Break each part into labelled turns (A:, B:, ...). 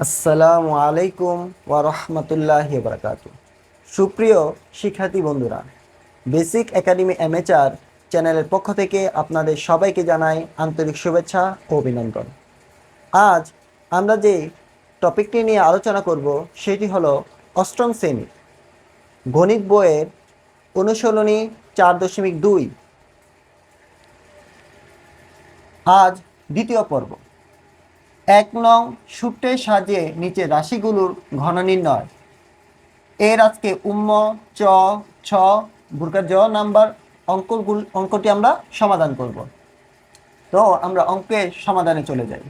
A: আসসালামু আলাইকুম ওয়া রাহমাতুল্লাহি সুপ্রিয় শিক্ষার্থী বন্ধুরা বেসিক একাডেমি এমএচআর চ্যানেলের পক্ষ থেকে আপনাদের সবাইকে জানাই আন্তরিক শুভেচ্ছা ও অভিনন্দন। আজ আমরা যে টপিকটি নিয়ে আলোচনা করব, সেটি হলো অষ্টম শ্রেণি। গণিত বইয়ের অনুশীলনী চার দশমিক দুই। আজ দ্বিতীয় পর্ব। এক নং সূত্রের সাহায্যে নিচে রাশিগুলোর ঘন নির্ণয়। এর আজকে উম্ম, চ, ছ বুরকা জ নাম্বার অঙ্কগুল অঙ্কটি আমরা সমাধান করব। তো আমরা অঙ্কের সমাধানে চলে যাই।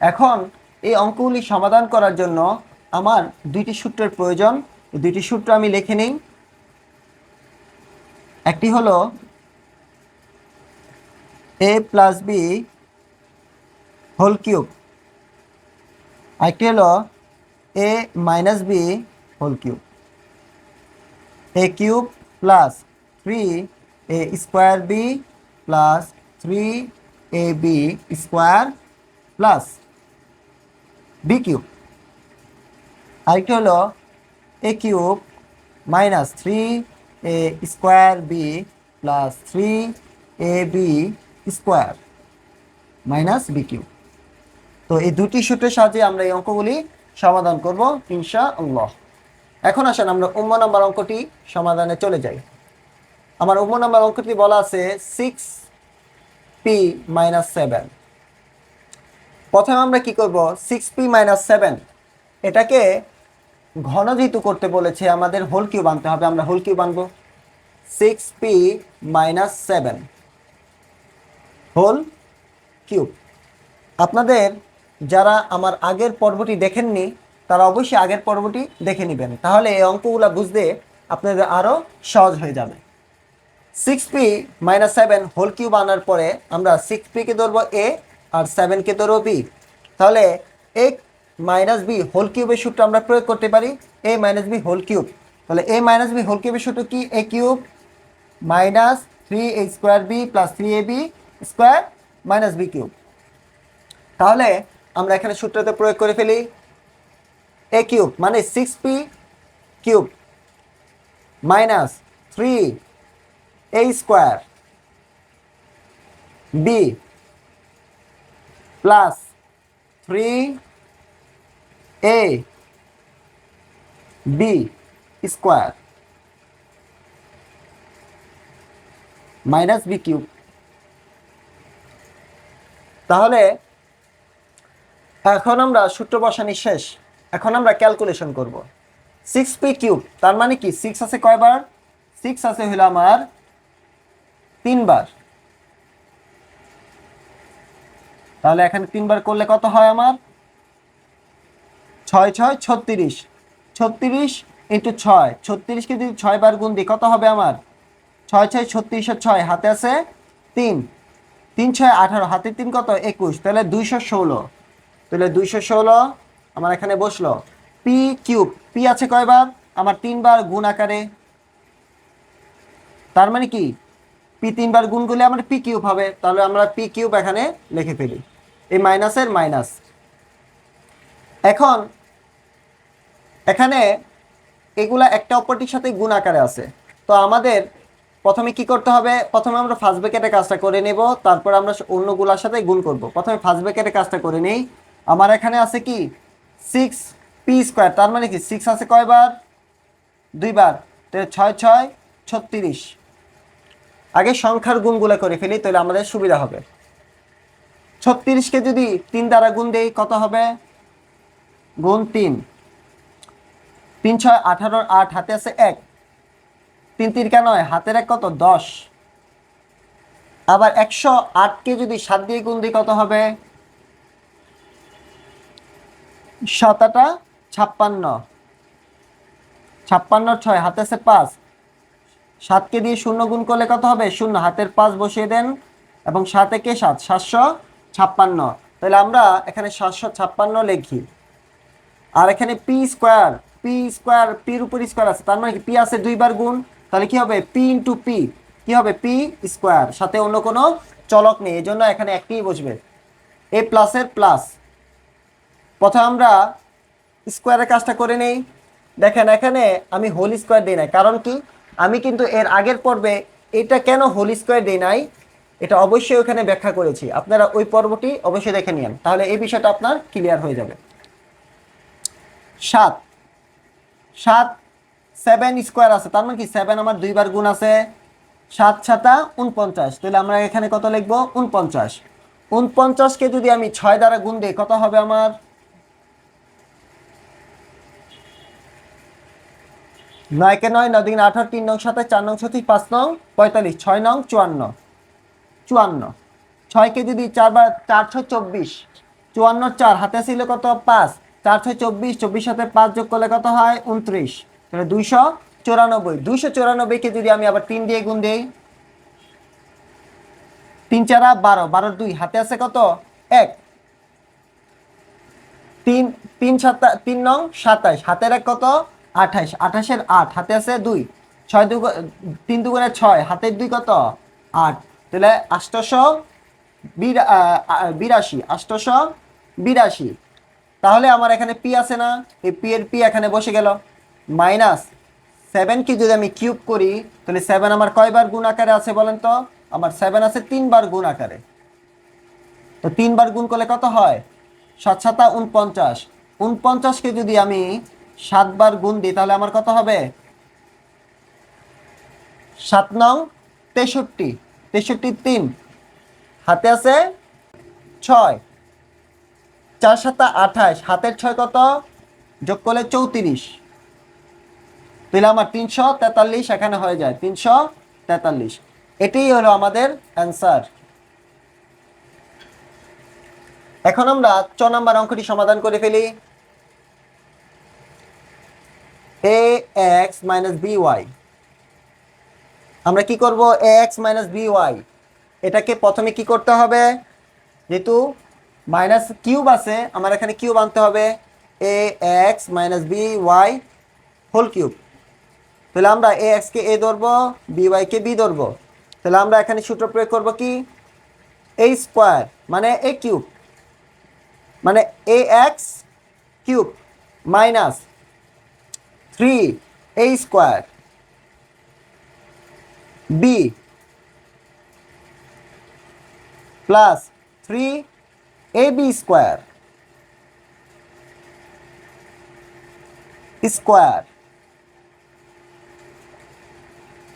A: এখন এই অঙ্কগুলি সমাধান করার জন্য আমার দুইটি সূত্রের প্রয়োজন। দুইটি সূত্র আমি লিখে নিই। একটি হলো A plus B whole cube আরেকটি হলো A minus B whole cube A cube plus three A square B plus three A B square plus B cube আরেকটি হলো A cube minus three A square B plus three A B square minus B cube তো এই দুটি সূত্রের সাহায্যে আমরা এই অঙ্কগুলি সমাধান করব ইনশা আল্লাহ এখন আসেন আমরা উম্ম নাম্বার অঙ্কটি সমাধানে চলে যাই। আমার উম্ম নাম্বার অঙ্কটি বলা আছে সিক্স পি মাইনাস সেভেন প্রথমে আমরা কি করব? সিক্স পি মাইনাস সেভেন এটাকে ঘন যেহেতু করতে বলেছে, আমাদের হোল কিউব আনতে হবে, আমরা হোল কিউব আনব six P minus seven whole cube আপনাদের যারা আমার আগের পর্বটি দেখেননি, তারা অবশ্যই আগের পর্বটি দেখে নেবেন। তাহলে এই অঙ্কগুলো বুঝতে আপনাদের আরও সহজ হয়ে যাবে। Six P minus seven whole cube আনার পরে আমরা সিক্স পিকে ধরবো এ আর সেভেনকে ধরবো বি তাহলে এ মাইনাস বি হোল কিউবের সূত্র আমরা প্রয়োগ করতে পারি A minus B whole cube তাহলে এ মাইনাস বি হোল কিউবের সূত্র কি? A cube minus three A square B plus three A B square minus B cube তাহলে আমরা এখানে সূত্রতে প্রয়োগ করে ফেলি এ কিউব মানে six P cube minus three A square B plus three A B square minus B cube তাহলে, এখন আমরা সূত্র বসানি শেষ। এখন আমরা ক্যালকুলেশন করব। সিক্স পি কিউব তার মানে কি? সিক্স আছে কয়বার? সিক্স আছে হইল আমার তিনবার। তাহলে এখানে তিনবার করলে কত হয় আমার? ছয় ছয়, ছত্রিশ। ছত্রিশ ইন্টু ছয়। ছত্রিশকে যদি ছয় বার গুণ দিই, কত হবে আমার? ছয় ছয়, ছত্রিশ আর ছয়, হাতে আছে তিন। তিন, ছয়, আঠারো হাতে তিন কত? একুশ। তাহলে দুইশো ষোলো। তাহলে দুইশো ষোলো আমার এখানে বসল। P cube. পি আছে কয়বার? আমার তিনবার গুণ আকারে। তার মানে কি? পি তিনবার গুণ করলে আমার পি কিউব হবে। তাহলে আমরা পি কিউব এখানে লিখে ফেলি। এই মাইনাসের মাইনাস। এখন এখানে এগুলা একটা অপরটির সাথে গুণ আকারে আছে। তো আমাদের প্রথমে কি করতে হবে? প্রথমে আমরা ফার্স্ট ব্র্যাকেটের কাজটা করে নেব, তারপর আমরা অন্যগুলোর সাথে গুণ করব। প্রথমে ফার্স্ট ব্র্যাকেটের কাজটা করে নেই। আমার এখানে আছে কি? সিক্স পি স্কোয়ার তার মানে কি? সিক্স আছে কয়বার? দুইবার। তাহলে ছয় ছয়, ছত্রিশ। আগে সংখ্যার গুণগুলো করে ফেলি, তাহলে আমাদের সুবিধা হবে। ছত্রিশকে যদি তিন দ্বারা গুণ দেই, কত হবে? গুণ তিন। তিন ছয় আঠারোর আট, হাতে আছে এক। তিন তিরিকা নয়, হাতের এক কত? দশ। আবার একশো আটকে যদি সাত দিয়ে গুণ দিই কত হবে? সাতাটা ছাপ্পান্ন। ছাপ্পান্ন ছয়, হাতে আছে পাঁচ। সাতকে দিয়ে শূন্য গুণ করলে কত হবে? শূন্য। হাতের পাঁচ বসিয়ে দেন। এবং সাত একে সাত, সাতশো ছাপ্পান্ন। তাহলে আমরা এখানে সাতশো ছাপ্পান্ন লিখি। আর এখানে পি স্কোয়ার পি স্কোয়ার পির উপর স্কোয়ার আছে, তার মানে কি? পি আছে দুইবার গুণ, তাহলে কি হবে? পি ইন্টু পি কি হবে? পি স্কোয়ার সাথে অন্য কোনো চলক নেই এই জন্য এখানে একটিই বসবে। এ প্লাসের প্লাস প্রথমে আমরা স্কোয়ারের কাজটা করে নেই। দেখেন, এখানে আমি হোল স্কোয়ার দিই নাই, কারণ কি? আমি কিন্তু এর আগের পর্বে এটা কেন হোল স্কোয়ার দিই নাই? এটা অবশ্যই ওখানে ব্যাখ্যা করেছি। আপনারা ওই পর্বটি অবশ্যই দেখে নিন তাহলে এই বিষয়টা আপনার ক্লিয়ার হয়ে যাবে। সাত। সাত সেভেন স্কোয়ার আছে। তার মানে কি? সেভেন আমার দুইবার গুণ আছে। সাত সাতা উনপঞ্চাশ তাহলে আমরা এখানে কত লিখব? উনপঞ্চাশ উনপঞ্চাশকে যদি আমি ছয় দ্বারা গুণ দিই, কত হবে আমার? নয়কে নয় নয় দিন আঠারো তিন নং সাতাশ চার নং ছত্রিশ পাঁচ নং পঁয়তাল্লিশ, ছয় নং চুয়ান্ন। চুয়ান্ন। ছয়কে যদি চারবার, চারশো চব্বিশ। চুয়ান্ন, চার, হাতে ছিল কত? পাঁচ। চারশো চব্বিশ চব্বিশ সাথে পাঁচ যোগ করলে কত হয়? উনত্রিশ। তাহলে দুইশো চুরানব্বই। দুইশো চুরানব্বইকে যদি আমি আবার তিন দিয়ে গুণ দিই, তিন চারা বারো। বারোর দুই। হাতে আছে কত? এক। তিন তিন সাতা, তিন নং সাতাইশ। হাতের এক কত? আঠাইশ। আঠাশের আট। হাতে আছে দুই। ছয় দু তিন দুগুণে ছয়। হাতের দুই কত? আট। তাহলে আষ্টশো বিরাশি। আষ্টশো বিরাশি। তাহলে আমার এখানে পি আছে না। এই পি এর পি এখানে বসে গেল। মাইনাস সেভেনকে যদি আমি কিউব করি, তাহলে সেভেন আমার কয়বার গুণ আকারে আছে বলেন তো? আমার সেভেন আছে তিনবার গুণ আকারে। তো তিনবার গুণ করলে কত হয়? সাত সাতা উনপঞ্চাশ উনপঞ্চাশকে যদি আমি সাতবার গুণ দিই, তাহলে আমার কত হবে? সাত নং তেষট্টি। তেষট্টি তিন। হাতে আছে ছয়। চার সাতা আঠাশ, হাতের ছয় কত? যোগ করলে চৌত্রিশ। তাহলে আমার তিনশো তেতাল্লিশ এখানে হয়ে যায় তিনশো তেতাল্লিশ। এটাই হলো আমাদের অ্যান্সার এখন আমরা চ নাম্বার অঙ্কটি সমাধান করে ফেলি। A X minus B Y আমরা কি করব? A X minus B Y এটাকে প্রথমে কি করতে হবে? যেহেতু মাইনাস কিউব আছে, আমার এখানে কিউব আনতে হবে, A X minus B Y whole cube. তাহলে আমরা এ এক্সকে এ ধরবো, বি ওয়াইকে বি ধরবো। তাহলে আমরা এখানে সূত্র প্রয়োগ করব কি? এ স্কোয়ার মানে এ কিউব। মানে A X cube minus three A square B plus three A B square square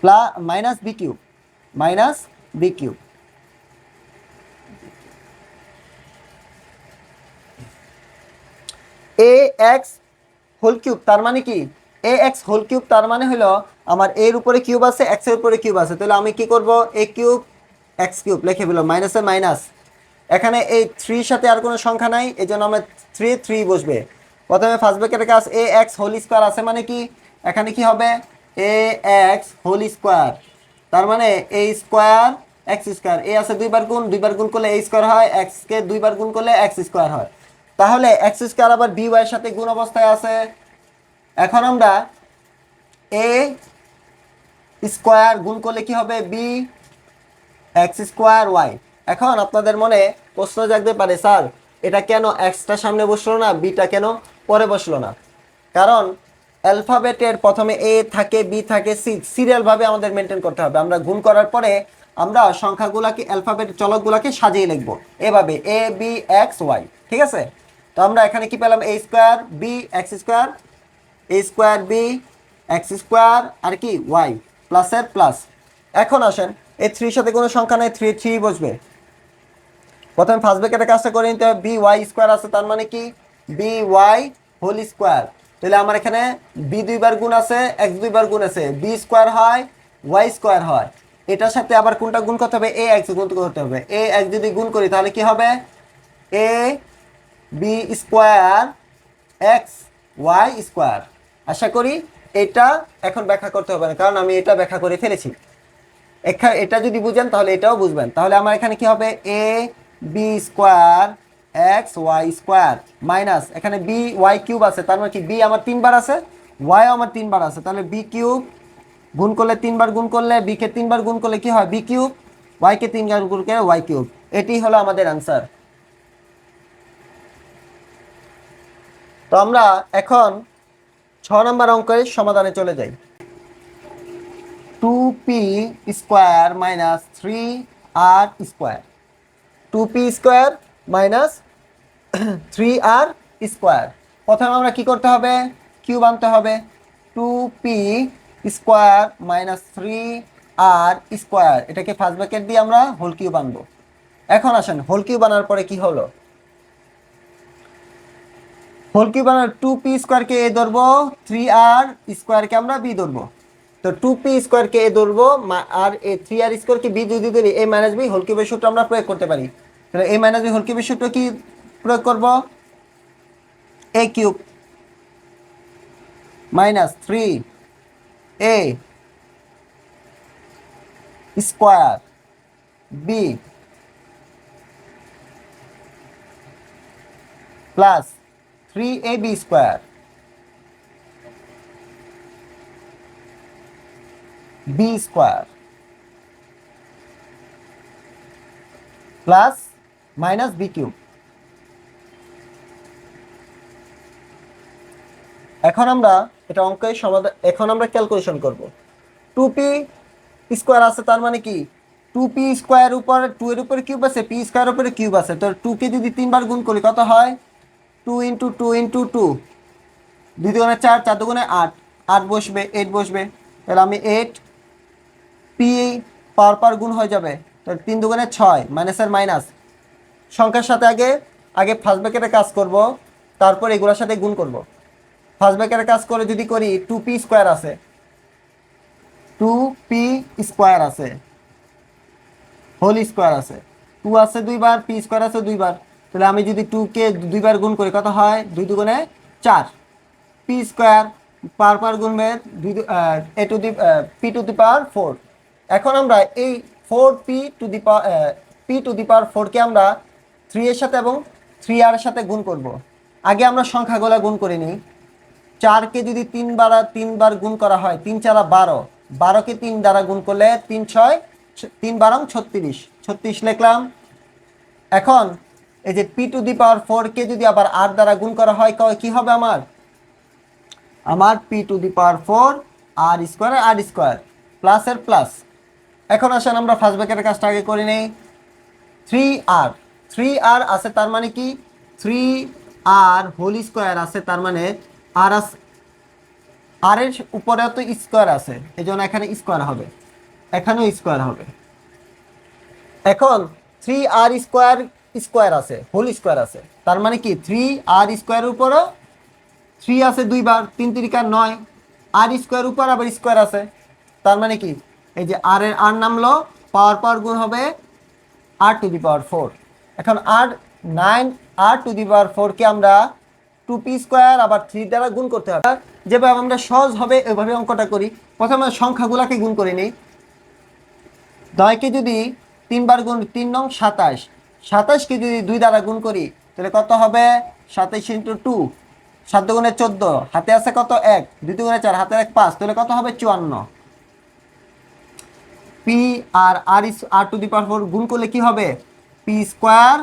A: plus minus B cube minus B cube A X whole cube তার মানে কি? এ এক্স হোল কিউব তার মানে হলো আমার এর উপরে কিউব আছে এক্সের উপরে কিউব আছে। তাহলে আমি কি করব? এ কিউব এক্স কিউব লিখে ফেলো মাইনাসে মাইনাস এখানে এই থ্রির সাথে আর কোনো সংখ্যা নাই, এই জন্য আমরা থ্রি থ্রি বসবে। প্রথমে ফার্স্ট ব্র্যাকেটের কাজ এ এক্স হোল স্কোয়ার আছে মানে কি? এখানে কি হবে? এ এক্স হোল স্কোয়ার তার মানে A square X square A আছে দুইবার গুণ দুইবার গুণ করলে এ স্কোয়ার হয় এক্সকে দুইবার গুণ করলে এক্স স্কোয়ার হয়। তাহলে এক্স স্কোয়ার আবার বি ওয়াইয়ের সাথে গুণ অবস্থায় আছে। এখন আমরা এ স্কোয়ার গুণ করলে কি হবে? বি এক্স স্কোয়ার ওয়াই এখন আপনাদের মনে প্রশ্ন জাগতে পারে, স্যার, এটা কেন এক্সটা সামনে বসল না বিটা কেন পরে বসল না? কারণ অ্যালফাবেটের প্রথমে এ থাকে বি থাকে সি সিরিয়ালভাবে আমাদের মেনটেন করতে হবে। আমরা গুণ করার পরে আমরা সংখ্যাগুলোকে, অ্যালফাবেট চলকগুলোকে সাজিয়ে লিখব। এভাবে এ বি এক্স ওয়াই ঠিক আছে? তো আমরা এখানে কি পেলাম? A square B X square A square B X square আর কি? ওয়াই প্লাসের প্লাস এখন আসেন এই থ্রির সাথে কোনো সংখ্যা নেই থ্রি থ্রি বসবে। প্রথমে ফার্স্ট ব্র্যাকেটের কাজটা করে নিতে হবে বি ওয়াই স্কোয়ার আছে, তার মানে কি? বি ওয়াই হোল স্কোয়ার তাহলে আমার এখানে বি দুইবার গুণ আছে এক্স দুইবার গুণ আছে বি স্কোয়ার হয় ওয়াই স্কোয়ার হয়। এটার সাথে আবার কোনটা গুণ করতে হবে? এ এক্স গুণ করতে হবে। এ এক্স যদি গুণ করি, তাহলে কি হবে? A B square X Y square আশা করি এটা এখন ব্যাখ্যা করতে হবে না, কারণ আমি এটা ব্যাখ্যা করে ফেলেছি। এটা যদি বুঝেন, তাহলে এটাও বুঝবেন। তাহলে আমার এখানে কি হবে? A B square X Y square minus এখানে বি ওয়াই কিউব আছে, তার মানে কি বি আমার তিনবার আছে ওয়াই আমার তিনবার আছে, তাহলে বি কিউব গুণ করলে তিনবার গুণ করলে বি কে তিনবার গুণ করলে কি হয় বি কিউব ওয়াই কে তিনবার গুণ করলে ওয়াই কিউব এটি হলো আমাদের অ্যান্সার তো আমরা এখন ছ নম্বর অঙ্কের সমাধানে চলে যাই। Two P square minus three R square two P square minus three R square প্রথমে আমরা কি করতে হবে? কিউব আনতে হবে। Two P square minus three R square এটাকে ফার্স্ট ব্র্যাকেট দিয়ে আমরা হোল কিউব আনব এখন আসেন হোল কিউব আনার পরে কি হলো? হোল কিউব আনার টু পি স্কোয়ারকে এ ধরবো? থ্রি আর স্কোয়ারকে আমরা বি ধরবো। তো টু পি স্কোয়ারকে এ ধরবো আর এ থ্রি আর স্কোয়ারকে বি যদি ধরি এ মাইনাস বি হোল কিউবের সূত্র আমরা প্রয়োগ করতে পারি। তাহলে এ মাইনাস বি হোল কিউবের সূত্র কি প্রয়োগ করব? A cube minus three A square B plus three A B square B square plus minus B cube এখন আমরা এটা অঙ্কের সমাধান, এখন আমরা ক্যালকুলেশন করব। টু পি স্কোয়ার আছে, তার মানে কি? টু পি স্কোয়ার উপরে টু এর উপরে কিউব আছে পি স্কোয়ার উপরে কিউব আছে। তো টু কে যদি তিনবার গুণ করি, কত হয়? Two into two into two দুই দুগুণে চার চার দুগুণে আট। আট বসবে এইট বসবে। তাহলে আমি এইট পি পার পার গুণ হয়ে যাবে। তো তিন দুগুণে ছয় মাইনাসের মাইনাস সংখ্যার সাথে আগে আগে ফার্স্ট ব্র্যাকেটে কাজ করব, তারপর এগুলোর সাথে গুণ করব। ফার্স্ট ব্র্যাকেটে কাজ করে যদি করি টু পি স্কোয়ার আছে। টু পি স্কোয়ার আছে। হোল স্কোয়ার আছে। টু আছে দুইবার পি স্কোয়ার আছে দুইবার। তাহলে আমি যদি টু কে দুইবার গুণ করি, কত হয়? দুই দুগুণে চার। পি স্কোয়ার পার পার গুণবে দুই এ to the P to the power four এখন আমরা এই four P to the power P to the power ফোরকে আমরা থ্রি এর সাথে এবং থ্রি আর এর সাথে গুণ করব। আগে আমরা সংখ্যাগুলো গুণ করে নিই। চারকে যদি তিনবার তিনবার গুণ করা হয়, তিন চারা বারো। বারোকে তিন দ্বারা গুণ করলে তিন ছয় তিন বারং ছত্রিশ। ছত্রিশ লিখলাম। এখন এই যে পি টু দি পাওয়ার ফোরকে যদি আবার আর দ্বারা গুণ করা হয়, ক- কি হবে আমার? আমার P to the power four R square R square প্লাসের প্লাস এখন আসেন আমরা ফার্স্ট ব্র্যাকেটের কাজটা আগে করে নেই। থ্রি আর থ্রি আর আছে তার মানে কি? থ্রি আর হোল স্কোয়ার আছে তার মানে আর আস আর এর উপরে তো স্কোয়ার আছে এই জন্য এখানে স্কোয়ার হবে। এখানেও স্কোয়ার হবে। এখন থ্রি আর স্কোয়ার স্কোয়ার আছে হোল স্কোয়ার আছে। তার মানে কি? থ্রি আর স্কোয়ারের উপরও থ্রি আছে দুইবার, তিন তিরিকার নয়। আর স্কোয়ার উপর আবার স্কোয়ার আছে। তার মানে কি? এই যে আর এর আর নামলো, পাওয়ার পাওয়ার গুণ হবে আর টু দি পাওয়ার ফোর এখন আর nine R to the power ফোরকে আমরা টু পি স্কোয়ার আবার থ্রি দ্বারা গুণ করতে হবে। যেভাবে আমরা সহজ হবে এভাবে অঙ্কটা করি। প্রথমে সংখ্যাগুলোকে গুণ করে নিই। দয়কে যদি তিনবার গুণ, তিন নং সাতাশ। সাতাশকে যদি দুই দ্বারা গুণ করি, তাহলে কত হবে? সাতাশ ইন্টু টু সাত গুণে চোদ্দ, হাতে আছে কত? এক। দুই গুণে চার হাতে এক পাঁচ। তাহলে কত হবে? চুয়ান্ন। P R R is R to the power four গুণ করলে কি হবে? P square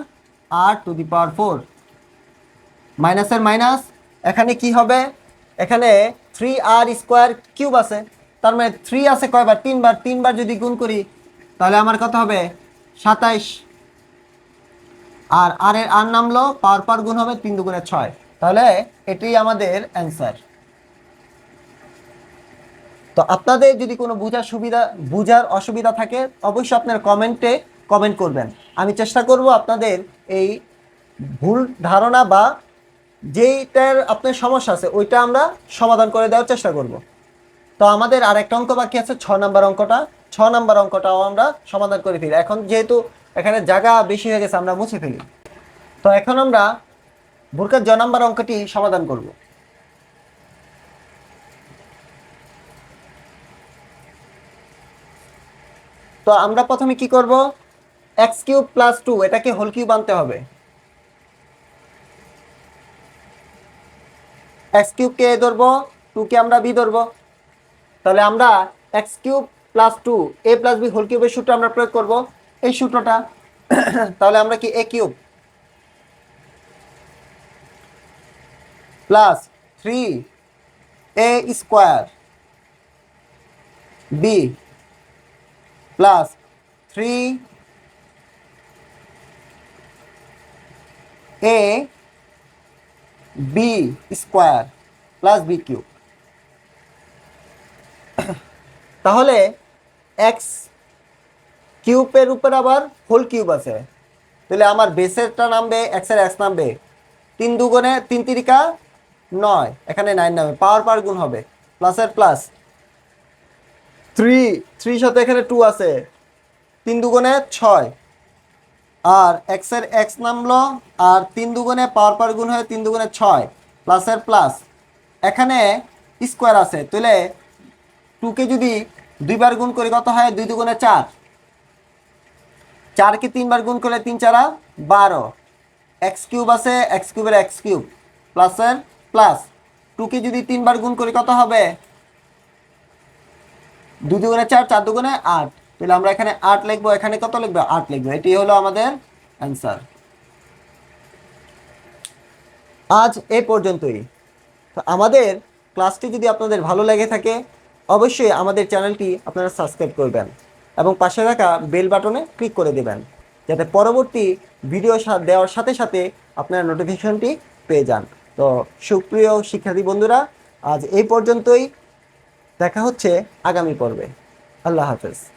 A: R to the power four মাইনাসের মাইনাস এখানে কি হবে? এখানে থ্রি আর স্কোয়ার কিউব আছে। তার মানে থ্রি আছে কয়বার? তিনবার। তিনবার যদি গুণ করি, তাহলে আমার কত হবে? সাতাইশ। আর আর এর আর নামলো পাওয়ার পার গুণ হবে তিন দুগুণে ছয়। তাহলে এটাই আমাদের অ্যান্সার তো আপনাদের যদি কোনো বোঝার সুবিধা, বোঝার অসুবিধা থাকে, অবশ্যই আপনার কমেন্টে কমেন্ট করবেন। আমি চেষ্টা করব আপনাদের এই ভুল ধারণা বা যেইটার আপনার সমস্যা আছে, ওইটা আমরা সমাধান করে দেওয়ার চেষ্টা করব। তো আমাদের আর একটা অঙ্ক বাকি আছে, ছ নাম্বার অঙ্কটা। ছ নাম্বার অঙ্কটাও আমরা সমাধান করে ফেলি। এখন যেহেতু এখানে জায়গা বেশি হয়ে গেছে, আমরা মুছে ফেলি। তো এখন আমরা ভুরকার জ নাম্বার অঙ্কটি সমাধান করব। তো আমরা প্রথমে কি করব? এক্স কিউব প্লাস টু এটাকে হোল কিউব আনতে হবে। এক্স কিউবকে ধরবো? টুকে আমরা বি ধরবো। তাহলে আমরা X cube plus two A plus B whole কিউবের সূত্র আমরা প্রয়োগ করব। এই সূত্রটা। তাহলে আমরা কি A cube plus three A square B plus three A B square plus B cube তাহলে এক্স কিউবের উপর আবার হোল কিউব আছে। তাহলে আমার বেসেরটা নামবে এক্সের এক্স নামবে তিন দুগুণে তিন তিরিকা নয়। এখানে নাইন নামে। পাওয়ার পাওয়ার গুণ হবে। প্লাসের প্লাস থ্রি থ্রি সাথে এখানে টু আছে। তিন দুগুণে ছয়। আর এক্সের এক্স নামলো, আর তিন দুগুণে পাওয়ার পার গুণ হয়ে তিন দুগুণে ছয় প্লাসের প্লাস এখানে স্কোয়ার আছে, তাহলে টুকে যদি দুইবার গুণ করি, কত হয়? দুই দুগুণে চার। চারকে তিনবার গুণ করলে তিন চারা বারো। এক্স কিউব আছে এক্স কিউবের এক্স কিউব প্লাসের প্লাস টুকে যদি তিনবার গুণ করি, কত হবে? দুই দুগুণে চার চার দুগুণে আট। তাহলে আমরা এখানে আট লিখব, এখানে কত লিখব? আট লিখব। এটি হলো আমাদের অ্যান্সার আজ এ পর্যন্তই। তো আমাদের ক্লাসটি যদি আপনাদের ভালো লেগে থাকে, অবশ্যই আমাদের চ্যানেলটি আপনারা সাবস্ক্রাইব করবেন এবং পাশে থাকা বেল বাটনে ক্লিক করে দেবেন, যাতে পরবর্তী ভিডিও দেওয়ার সাথে সাথে আপনারা নোটিফিকেশনটি পেয়ে যান। তো সুপ্রিয় শিক্ষার্থী বন্ধুরা, আজ এই পর্যন্তই। দেখা হচ্ছে আগামী পর্বে। আল্লাহ হাফেজ।